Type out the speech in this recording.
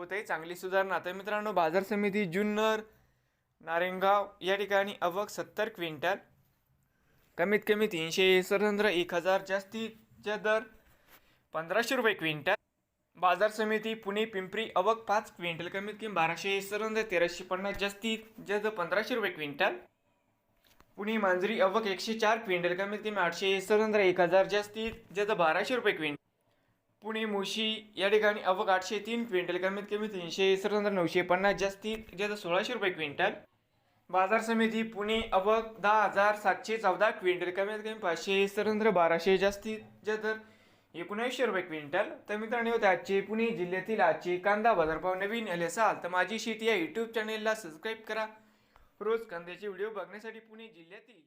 होत. आहे चांगली सुधारणा. तर मित्रांनो बाजार समिती जुन्नर नारेंगाव या ठिकाणी अवक सत्तर क्विंटल. कमीत कमी तीनशे सरंद्र एक हजार जास्तीत दर पंधराशे रुपये क्विंटल. बाजार समिती पुणे पिंपरी अवक पाच क्विंटल. कमीत कमी बाराशे सरंद्र तेराशे पन्नास जास्तीत जास्त पंधराशे रुपये क्विंटल. पुणे मांजरी अवक एकशे चार क्विंटल. कमीत कमी आठशे सरंद्र एक हजार जास्तीत जास्त बाराशे रुपये क्विंटल. पुणे मुशी या ठिकाणी अवक आठशे तीन क्विंटल कमीत कमी तीनशे सरंद्र नऊशे पन्नास जास्तीत जास्त सोळाशे रुपये क्विंटल. बाजार समिती पुणे अवक दहा हजार सातशे चौदा क्विंटल कमीत कमी पाचशे सरंद्र बाराशे जास्तीत जास्त एकोणऐंशी रुपये क्विंटल. तर मित्रांनो होते आजचे पुणे जिल्ह्यातील आजचे कांदा बाजारभाव नवीन आले असाल तर माझी शेती या यूट्यूब चॅनेलला सबस्क्राईब करा. रोज कांद्याचे व्हिडिओ बघण्यासाठी पुणे जिल्ह्यातील